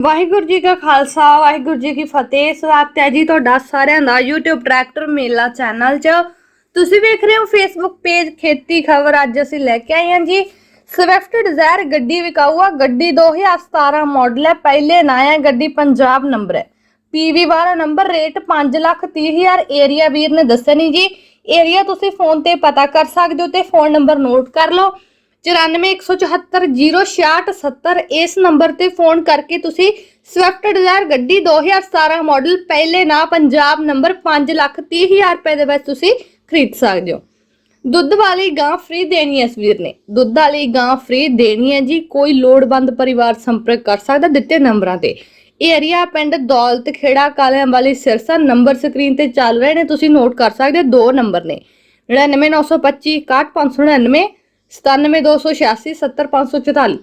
ਵਾਹਿਗੁਰੂ ਜੀ ਕਾ ਖਾਲਸਾ, ਵਾਹਿਗੁਰੂ ਜੀ ਕੀ ਫਤਿਹ। ਸਵਾਗਤ ਹੈ ਜੀ ਤੁਹਾਡਾ ਸਾਰਿਆਂ ਦਾ YouTube ਟਰੈਕਟਰ ਮੇਲਾ ਚੈਨਲ 'ਚ। ਤੁਸੀਂ ਵੇਖ ਰਹੇ ਹੋ Facebook ਪੇਜ ਖੇਤੀ ਖਬਰ। ਅੱਜ ਅਸੀਂ ਲੈ ਕੇ ਆਏ ਹਾਂ ਜੀ ਸਵਿਫਟ ਡਿਜ਼ਾਇਰ ਗੱਡੀ ਵਿਕਾਊ ਆ ਗੱਡੀ 2017 ਮਾਡਲ ਹੈ। ਪਹਿਲੇ ਨਾ ਹੈ ਗੱਡੀ, ਪੰਜਾਬ ਨੰਬਰ ਹੈ। PV ਵਾਲਾ ਨੰਬਰ ਰੇਟ 530000 ਏਰੀਆ ਵੀਰ ਨੇ ਦੱਸਿਆ ਨਹੀਂ ਜੀ। ਏਰੀਆ ਤੁਸੀਂ ਫੋਨ ਤੇ ਪਤਾ ਕਰ ਸਕਦੇ ਹੋ ਤੇ ਫੋਨ ਨੰਬਰ ਨੋਟ ਕਰ ਲਓ। 9417406670 ਇਸ ਨੰਬਰ ਤੇ ਫੋਨ ਕਰਕੇ ਤੁਸੀਂ ਸਵਿਫਟ ਡਿਜ਼ਾਇਰ ਗੱਡੀ 2017 ਮਾਡਲ ਪਹਿਲੇ ਨਾ ਪੰਜਾਬ ਨੰਬਰ 530000 ਰੁਪਏ ਦੇ ਵਿੱਚ ਤੁਸੀਂ ਖਰੀਦ ਸਕਦੇ ਹੋ। ਦੁੱਧ ਵਾਲੀ ਗਾਂ ਫ੍ਰੀ ਦੇਣੀ ਹੈ ਇਸ ਵੀਰ ਨੇ। ਦੁੱਧ ਵਾਲੀ ਗਾਂ ਫ੍ਰੀ ਦੇਣੀ ਹੈ ਜੀ। ਕੋਈ ਲੋੜਵੰਦ ਪਰਿਵਾਰ ਸੰਪਰਕ ਕਰ ਸਕਦਾ ਦਿੱਤੇ ਨੰਬਰਾਂ ਤੇ। ਏਰੀਆ ਪਿੰਡ ਦੌਲਤ ਖੇੜਾ, ਕਾਲਿਆਂ ਵਾਲੀ ਸਿਰਸਾ ਨੰਬਰ ਸਕਰੀਨ ਤੇ ਚੱਲ ਰਹੇ ਨੇ। ਤੁਸੀਂ ਨੋਟ ਕਰ ਸਕਦੇ ਹੋ ਦੋ ਨੰਬਰ ਨੇ। 99925 61599 97286 70544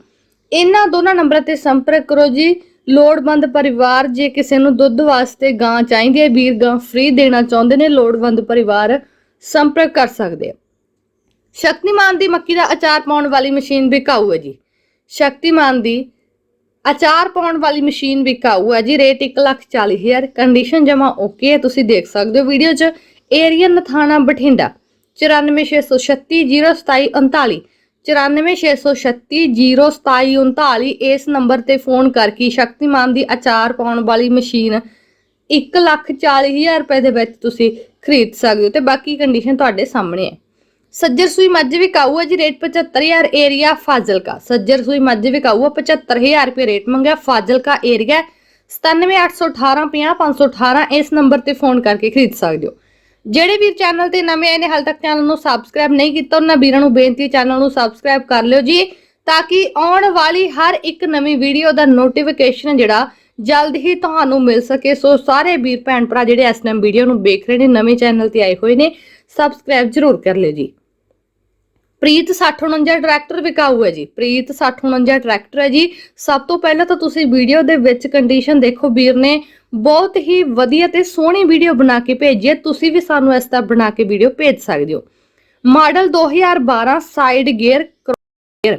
ਇਹਨਾਂ ਦੋਨਾਂ ਨੰਬਰਾਂ ਤੇ ਸੰਪਰਕ ਕਰੋ ਜੀ। ਲੋੜਵੰਦ ਪਰਿਵਾਰ ਜੇ ਕਿਸੇ ਨੂੰ ਦੁੱਧ ਵਾਸਤੇ ਗਾਂ ਚਾਹੀਦੀ ਹੈ, ਵੀਰ ਗਾਂ ਫ੍ਰੀ ਦੇਣਾ ਚਾਹੁੰਦੇ ਨੇ, ਲੋੜਵੰਦ ਪਰਿਵਾਰ ਸੰਪਰਕ ਕਰ ਸਕਦੇ ਆ। ਸ਼ਕਤੀਮਾਨ ਦੀ ਮੱਕੀ ਦਾ ਅਚਾਰ ਪਾਉਣ ਵਾਲੀ ਮਸ਼ੀਨ ਵਿਕਾਊ ਹੈ ਜੀ। ਸ਼ਕਤੀਮਾਨ ਦੀ ਅਚਾਰ ਪਾਉਣ ਵਾਲੀ ਮਸ਼ੀਨ ਵਿਕਾਊ ਹੈ ਜੀ। ਰੇਟ 140000 ਕੰਡੀਸ਼ਨ ਜਮਾ ਓਕੇ ਹੈ, ਤੁਸੀਂ ਦੇਖ ਸਕਦੇ ਹੋ ਵੀਡੀਓ 'ਚ। ਏਰੀਆ ਨਥਾਣਾ ਬਠਿੰਡਾ। 9466302739 9466302739 ਇਸ ਨੰਬਰ ਤੇ ਫੋਨ ਕਰਕੇ ਸ਼ਕਤੀਮਾਨ ਦੀ ਅਚਾਰ ਪਾਉਣ ਵਾਲੀ ਮਸ਼ੀਨ 140000 ਰੁਪਏ ਦੇ ਵਿੱਚ ਤੁਸੀਂ ਖਰੀਦ ਸਕਦੇ ਹੋ ਤੇ ਬਾਕੀ ਕੰਡੀਸ਼ਨ ਤੁਹਾਡੇ ਸਾਹਮਣੇ ਹੈ। ਸੱਜਰ ਸੂਈ ਮੱਝ ਵੀ ਹੈ ਜੀ, ਰੇਟ 75000 ਏਰੀਆ ਫਾਜ਼ਿਲਕਾ। ਸੱਜਰ ਸੂਈ ਮੱਝ ਵੀ ਕਾਊ ਹੈ 75000 ਰੁਪਏ ਰੇਟ ਮੰਗਿਆ, ਫਾਜ਼ਿਲਕਾ ਏਰੀਆ 9781851518 ਇਸ ਨੰਬਰ ਤੇ ਫੋਨ ਕਰਕੇ ਖਰੀਦ ਸਕਦੇ ਹੋ। ਜਿਹੜੇ ਵੀਰ ਚੈਨਲ ਤੇ ਨਵੇਂ ਆਏ ਨੇ, ਹਾਲ ਤੱਕ ਚੈਨਲ ਨੂੰ ਸਬਸਕ੍ਰਾਈਬ ਨਹੀਂ ਕੀਤਾ, ਉਹਨਾਂ ਵੀਰਾਂ ਨੂੰ ਬੇਨਤੀ ਚੈਨਲ ਨੂੰ ਸਬਸਕ੍ਰਾਈਬ ਕਰ ਲਿਓ ਜੀ, ਤਾਂ ਕਿ ਆਉਣ ਵਾਲੀ ਹਰ ਇੱਕ ਨਵੀਂ ਵੀਡੀਓ ਦਾ ਨੋਟੀਫਿਕੇਸ਼ਨ ਜਿਹੜਾ ਜਲਦ ਹੀ ਤੁਹਾਨੂੰ ਮਿਲ ਸਕੇ। ਸੋ ਸਾਰੇ ਵੀਰ ਭੈਣ ਭਰਾ ਜਿਹੜੇ ਇਸ ਟਾਈਮ ਵੀਡੀਓ ਨੂੰ ਵੇਖ ਰਹੇ ਨੇ, ਨਵੇਂ ਚੈਨਲ ਤੇ ਆਏ ਹੋਏ ਨੇ ਸਬਸਕ੍ਰਾਈਬ ਜ਼ਰੂਰ ਕਰ ਲਿਓ ਜੀ। ਪ੍ਰੀਤ 6049 ਟਰੈਕਟਰ ਵਿਕਾਊ ਹੈ ਜੀ। ਪ੍ਰੀਤ 6049 ਟਰੈਕਟਰ ਹੈ ਜੀ। ਸਭ ਤੋਂ ਪਹਿਲਾਂ ਤਾਂ ਤੁਸੀਂ ਵੀਡੀਓ ਦੇ ਵਿੱਚ ਕੰਡੀਸ਼ਨ ਦੇਖੋ ਵੀਰ ਨੇ। ਬਹੁਤ ਹੀ ਵਧੀਆ ਤੇ ਸੋਹਣੀ ਵੀਡੀਓ ਬਣਾ ਕੇ ਭੇਜੀ ਹੈ। ਤੁਸੀਂ ਵੀ ਸਾਨੂੰ ਇਸ ਤਰ੍ਹਾਂ ਬਣਾ ਕੇ ਵੀਡੀਓ ਭੇਜ ਸਕਦੇ ਹੋ। Model 2012 side gear gear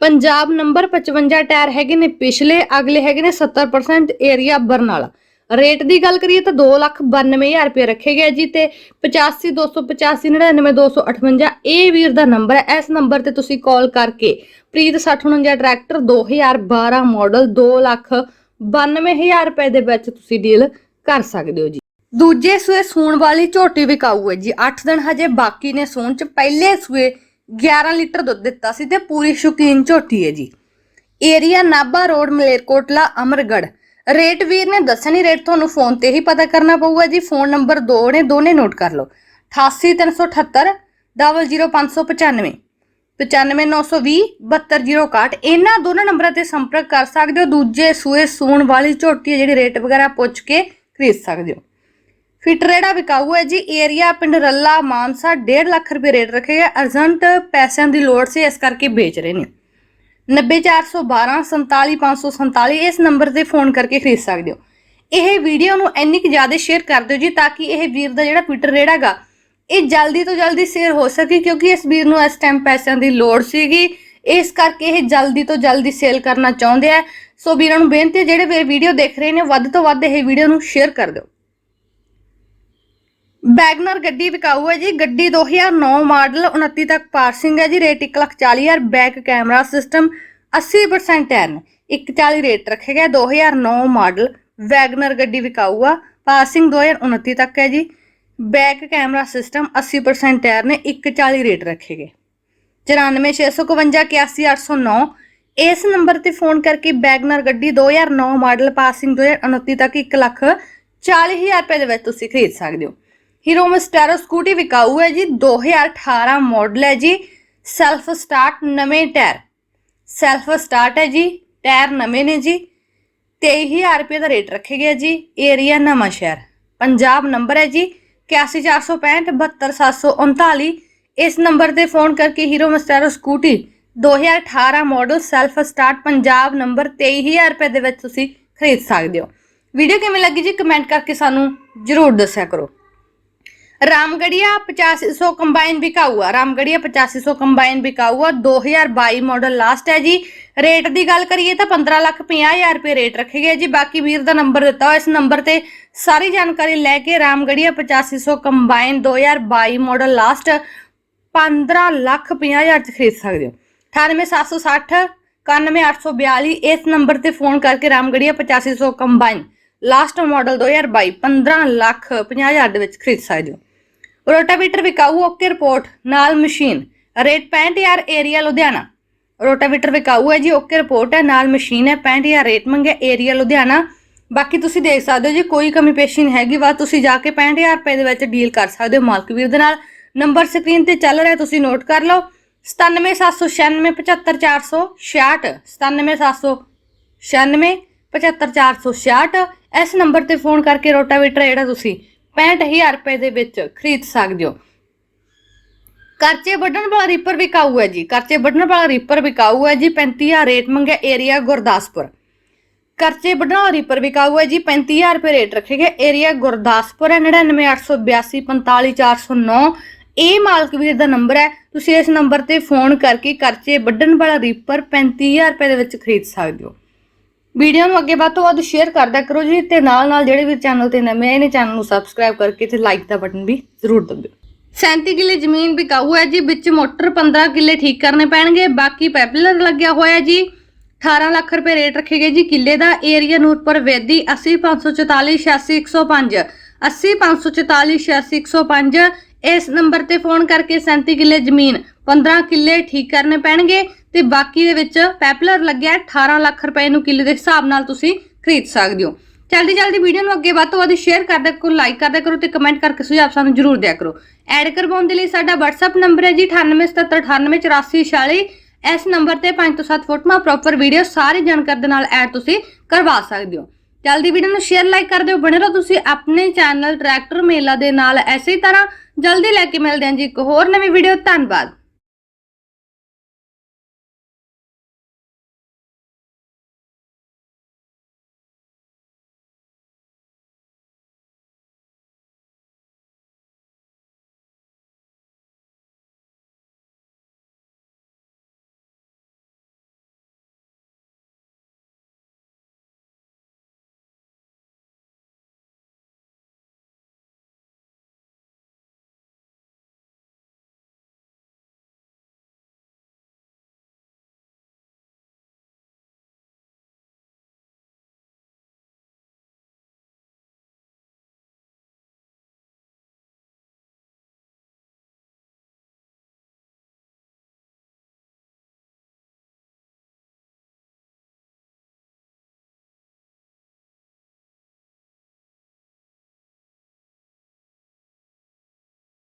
Punjab number 55 tyre ਹੈਗੇ ਨੇ ਪਿਛਲੇ, ਅਗਲੇ ਹੈਗੇ ਨੇ 70% ਏਰੀਆ ਬਰਨਾਲਾ ਰੇਟ ਦੀ ਗੱਲ ਕਰੀਏ ਤਾਂ 292000 ਰੁਪਏ ਰੱਖੇ ਗਏ ਜੀ ਤੇ 8528599258 ਇਹ ਵੀਰ ਦਾ ਨੰਬਰ ਹੈ। ਇਸ ਨੰਬਰ ਤੇ ਤੁਸੀਂ ਕਾਲ ਕਰਕੇ ਪ੍ਰੀਤ 6049 ਟਰੈਕਟਰ 2012 ਮਾਡਲ 292000 ਰੁਪਏ ਦੇ ਵਿੱਚ ਤੁਸੀਂ ਡੀਲ ਕਰ ਸਕਦੇ ਹੋ ਜੀ। ਦੂਜੇ ਸੂਏ ਸੂਣ ਵਾਲੀ ਝੋਟੀ ਵਿਕਾਊ ਹੈ ਜੀ। 8 ਦਿਨ ਹਜੇ ਬਾਕੀ ਨੇ ਸੂਣ ਚ। ਪਹਿਲੇ ਸੂਏ 11 ਲੀਟਰ ਦੁੱਧ ਦਿੱਤਾ ਸੀ ਤੇ ਪੂਰੀ ਸ਼ੁਕੀਨ ਝੋਟੀ ਹੈ ਜੀ। Area Nabha road, Malerkotla Amargarh rate ਵੀਰ ਨੇ ਦੱਸਣੀ ਰੇਟ ਤੁਹਾਨੂੰ ਫੋਨ ਤੇ ਹੀ ਪਤਾ ਕਰਨਾ ਪਊਗਾ ਜੀ। ਫੋਨ ਨੰਬਰ ਦੋ ਨੇ, ਦੋਨੇ ਨੋਟ ਕਰ ਲਓ। 88378 00595 95920 72061 ਇਹਨਾਂ ਦੋਨਾਂ ਨੰਬਰਾਂ ਤੇ ਸੰਪਰਕ ਕਰ ਸਕਦੇ ਹੋ। ਦੂਜੇ ਸੂਏ ਸੂਣ ਵਾਲੀ ਝੋਟੀ ਹੈ ਜਿਹੜੀ ਰੇਟ ਵਗੈਰਾ ਪੁੱਛ ਕੇ ਖਰੀਦ ਸਕਦੇ ਹੋ। ਫਿਟਰੇੜਾ ਵਿਕਾਊ ਹੈ ਜੀ। ਏਰੀਆ ਪਿੰਡ ਰੱਲਾ, ਮਾਨਸਾ 1.5 ਲੱਖ ਰੁਪਏ ਰੇਟ ਰੱਖੇਗਾ ਅਰਜੈਂਟ ਪੈਸਿਆਂ ਦੀ ਲੋੜ ਸੀ, ਇਸ ਕਰਕੇ ਵੇਚ ਰਹੇ ਨੇ। 90412 47547 ਇਸ ਨੰਬਰ ਤੇ ਫੋਨ ਕਰਕੇ ਖਰੀਦ ਸਕਦੇ ਹੋ। ਇਹ ਵੀਡੀਓ ਨੂੰ ਇੰਨੀ ਕੁ ਜ਼ਿਆਦਾ ਸ਼ੇਅਰ ਕਰ ਦਿਓ ਜੀ ਤਾਂ ਕਿ ਇਹ ਵੀਰ ਦਾ ਜਿਹੜਾ ਫਿਟਰ ਰੇੜਾਗਾ ਇਹ ਜਲਦੀ ਤੋਂ ਜਲਦੀ ਸ਼ੇਅਰ ਹੋ ਸਕੇ ਕਿਉਂਕਿ ਇਸ ਵੀਰ ਨੂੰ ਇਸ ਟਾਈਮ ਪੈਸਿਆਂ ਦੀ ਲੋੜ ਸੀਗੀ। ਇਸ ਕਰਕੇ ਇਹ ਜਲਦੀ ਤੋਂ ਜਲਦੀ ਸੇਲ ਕਰਨਾ ਚਾਹੁੰਦੇ ਆ। ਸੋ ਵੀਰਾਂ ਨੂੰ ਬੇਨਤੀ ਹੈ, ਜਿਹੜੇ ਵੀਡੀਓ ਦੇਖ ਰਹੇ ਨੇ, ਵੱਧ ਤੋਂ ਵੱਧ ਇਹ ਵੀਡੀਓ ਨੂੰ ਸ਼ੇਅਰ ਕਰ ਦਿਓ। ਬੈਗਨਰ ਗੱਡੀ ਵਿਕਾਊ ਹੈ ਜੀ। ਗੱਡੀ 2009 ਮਾਡਲ 29 ਤੱਕ ਪਾਰਸਿੰਗ ਹੈ ਜੀ। Rate 140000 back camera system 80% tyre ਨੇ 140 ਰੇਟ ਰੱਖਿਆ ਗਿਆ 2009 ਮਾਡਲ ਵੈਗਨਰ ਗੱਡੀ ਵਿਕਾਊ ਆ। ਪਾਸਿੰਗ 2029 ਤੱਕ ਹੈ ਜੀ। ਬੈਕ ਕੈਮਰਾ ਸਿਸਟਮ 80% ਟਾਇਰ ਨੇ 140 ਰੇਟ ਰੱਖੇ ਗਏ 946551 ਇਸ ਨੰਬਰ ਤੇ ਫੋਨ ਕਰਕੇ ਬੈਗਨਰ ਗੱਡੀ 2009 ਮਾਡਲ ਪਾਸਿੰਗ 2029 ਤੱਕ 1 ਲੱਖ 40000 ਰੁਪਏ ਦੇ ਵਿੱਚ ਤੁਸੀਂ ਖਰੀਦ ਸਕਦੇ ਹੋ। ਹੀਰੋ ਮਸਟੈਰੋ ਸਕੂਟੀ ਵਿਕਾਊ ਹੈ ਜੀ 2018 ਮਾਡਲ ਹੈ ਜੀ ਸੈਲਫ ਸਟਾਰਟ ਨਵੇਂ ਟਾਇਰ ਸੈਲਫ ਸਟਾਰਟ ਹੈ ਜੀ ਟਾਇਰ ਨਵੇਂ ਨੇ ਜੀ 23000 ਰੁਪਏ ਦਾ ਰੇਟ ਰੱਖੇ ਗਿਆ ਜੀ ਏਰੀਆ ਨਵਾਂ ਸ਼ਹਿਰ। ਪੰਜਾਬ ਨੰਬਰ ਹੈ ਜੀ 814657 72739 ਇਸ ਨੰਬਰ ਤੇ ਫੋਨ ਕਰਕੇ Hero Maestro scooty 2018 model self start Punjab number 23000 ਰੁਪਏ ਦੇ ਵਿੱਚ ਤੁਸੀਂ ਖਰੀਦ ਸਕਦੇ ਹੋ। ਵੀਡੀਓ ਕਿਵੇਂ ਲੱਗੀ ਜੀ ਕਮੈਂਟ ਕਰਕੇ ਸਾਨੂੰ ਜਰੂਰ ਦੱਸਿਆ ਕਰੋ। ਰਾਮਗੜੀਆ 8500 ਕੰਬਾਈਨ ਵਿਕਾਊ ਆ ਰਾਮਗੜੀਆ 8500 ਕੰਬਾਈਨ ਵਿਕਾਊ ਆ 2022 ਮਾਡਲ ਲਾਸਟ ਹੈ ਜੀ। ਰੇਟ ਦੀ ਗੱਲ ਕਰੀਏ ਤਾਂ 15 ਲੱਖ 50000 ਰੁਪਏ ਰੇਟ ਰੱਖੇ ਗਏ ਜੀ। ਬਾਕੀ ਵੀਰ ਦਾ ਨੰਬਰ ਦਿੱਤਾ ਹੋਇਆ ਇਸ ਨੰਬਰ ਤੇ ਸਾਰੀ ਜਾਣਕਾਰੀ ਲੈ ਕੇ Ramgarhia 8500 combine 2022 model last 15 lakh 50000 ਚ ਖਰੀਦ ਸਕਦੇ ਹੋ। 98760 91842 ਇਸ ਨੰਬਰ ਤੇ ਫੋਨ ਕਰਕੇ Ramgarhia 8500 combine last model 2022 15 lakh 50000 ਦੇ ਵਿੱਚ ਖਰੀਦ ਸਕਦੇ ਹੋ। ਰੋਟਾਵੀਟਰ ਵਿਕਾਊ ਓਕੇ ਰਿਪੋਰਟ, ਨਾਲ machine, rate 65000 area Ludhiana. Rotavator ਵਿਕਾਊ ਹੈ ਜੀ, ਓਕੇ ਰਿਪੋਰਟ ਹੈ, ਨਾਲ ਮਸ਼ੀਨ ਹੈ 65000 ਰੇਟ ਮੰਗਿਆ ਏਰੀਆ ਲੁਧਿਆਣਾ। ਬਾਕੀ ਤੁਸੀਂ ਦੇਖ ਸਕਦੇ ਹੋ ਜੀ, ਕੋਈ ਕਮੀ ਪੇਸ਼ੀ ਨਹੀਂ ਹੈਗੀ ਵਾ ਤੁਸੀਂ ਜਾ ਕੇ 65000 ਰੁਪਏ ਦੇ ਵਿੱਚ ਡੀਲ ਕਰ ਸਕਦੇ ਹੋ ਮਾਲਕ ਵੀਰ ਦੇ ਨਾਲ। ਨੰਬਰ ਸਕਰੀਨ ਤੇ ਚੱਲ ਰਿਹਾ, ਤੁਸੀਂ ਨੋਟ ਕਰ ਲਓ। 9776975466 9776975466 75466 ਇਸ ਨੰਬਰ ਤੇ ਫੋਨ ਕਰਕੇ ਰੋਟਾਵੇਟਰ ਜਿਹੜਾ ਤੁਸੀਂ 65000 ਰੁਪਏ ਦੇ ਵਿੱਚ ਖਰੀਦ ਸਕਦੇ ਹੋ। ਕਰਚੇ ਵੱਢਣ ਵਾਲਾ ਰੀਪਰ ਵਿਕਾਊ ਹੈ ਜੀ। ਕਰਚੇ ਵੱਢਣ ਵਾਲਾ ਰੀਪਰ ਵਿਕਾਊ ਹੈ ਜੀ। 35000 ਰੇਟ ਮੰਗਿਆ ਏਰੀਆ ਗੁਰਦਾਸਪੁਰ। ਕਰਚੇ ਵੱਢਣ ਵਾਲਾ ਰੀਪਰ ਵਿਕਾਊ ਹੈ ਜੀ। 35000 ਰੁਪਏ ਰੇਟ ਰੱਖੇਗਾ ਏਰੀਆ ਗੁਰਦਾਸਪੁਰ ਹੈ। 9988245409 ਇਹ ਮਾਲਕ ਵੀਰ ਦਾ ਨੰਬਰ ਹੈ। ਤੁਸੀਂ ਇਸ ਨੰਬਰ ਤੇ ਫੋਨ ਕਰਕੇ ਕਰਚੇ ਵੱਢਣ ਵਾਲਾ ਰੀਪਰ 35000 ਰੁਪਏ ਦੇ ਵਿੱਚ ਖਰੀਦ ਸਕਦੇ ਹੋ। ਵੀਡੀਓ ਨੂੰ ਅੱਗੇ ਵੱਧ ਤੋਂ ਵੱਧ ਸ਼ੇਅਰ ਕਰਦਿਆ ਕਰੋ ਜੀ ਤੇ ਨਾਲ ਨਾਲ ਜਿਹੜੇ ਵੀ ਚੈਨਲ ਤੇ ਨਵੇਂ ਆਏ ਨੇ ਚੈਨਲ ਨੂੰ ਸਬਸਕ੍ਰਾਈਬ ਕਰਕੇ ਤੇ ਲਾਈਕ ਦਾ ਬਟਨ ਵੀ ਜ਼ਰੂਰ ਦਬਾਓ। 37 ਕਿੱਲੇ ਜ਼ਮੀਨ ਵਿਕਾਊ ਹੈ ਜੀ, ਵਿੱਚ ਮੋਟਰ 15 ਕਿੱਲੇ ਠੀਕ ਕਰਨੇ ਪੈਣਗੇ, ਬਾਕੀ ਪੈਪਲਰ ਲੱਗਿਆ ਹੋਇਆ ਜੀ। 18 ਲੱਖ ਰੁਪਏ ਰੇਟ ਰੱਖੇ ਗਏ ਜੀ, ਕਿੱਲੇ ਦਾ ਏਰੀਆ ਨੂਰਪੁਰ ਵੇਦੀ 80544 86105 80544 86105 ਇਸ ਨੰਬਰ ਤੇ ਫੋਨ ਕਰਕੇ 37 ਕਿੱਲੇ ਜ਼ਮੀਨ 15 ਕਿੱਲੇ ਠੀਕ ਕਰਨੇ ਪੈਣਗੇ ਤੇ ਬਾਕੀ ਦੇ ਵਿੱਚ ਪੈਪਲਰ ਲੱਗਿਆ 18 ਲੱਖ ਰੁਪਏ ਨੂੰ ਕਿੱਲੇ ਦੇ ਹਿਸਾਬ ਨਾਲ ਤੁਸੀਂ ਖਰੀਦ ਸਕਦੇ ਹੋ। ਜਲਦੀ ਜਲਦੀ ਵੀਡੀਓ ਨੂੰ ਅੱਗੇ ਵੱਧ ਤੋਂ ਵੱਧ ਸ਼ੇਅਰ ਕਰਦਾ ਕਰੋ ਲਾਈਕ ਕਰਦਾ ਕਰੋ ਤੇ ਕਮੈਂਟ ਕਰਕੇ ਸੁਝਾਅ ਸਾਨੂੰ ਜਰੂਰ ਦਿਆ ਕਰੋ। ਐਡ ਕਰਵਾਉਣ ਦੇ ਲਈ ਸਾਡਾ WhatsApp ਨੰਬਰ ਹੈ ਜੀ 9877988446 ਇਸ ਨੰਬਰ ਤੇ 5 ਤੋਂ 7 ਫੋਟੋਆਂ ਪ੍ਰੋਪਰ ਵੀਡੀਓ ਸਾਰੀ ਜਾਣਕਾਰੀ ਦੇ ਨਾਲ ਐਡ ਤੁਸੀਂ ਕਰਵਾ ਸਕਦੇ ਹੋ। ਜਲਦੀ ਵੀਡੀਓ ਨੂੰ ਸ਼ੇਅਰ ਲਾਈਕ ਕਰ ਦਿਓ। ਬਣੇ ਰਹੋ ਤੁਸੀਂ ਆਪਣੇ ਚੈਨਲ ਟਰੈਕਟਰ ਮੇਲਾ ਦੇ ਨਾਲ। ਐਸੇ ਤਰ੍ਹਾਂ ਜਲਦੀ ਲੈ ਕੇ ਮਿਲਦੇ ਹਾਂ ਜੀ ਇੱਕ ਹੋਰ ਨਵੀਂ ਵੀਡੀਓ ਧੰਨਵਾਦ।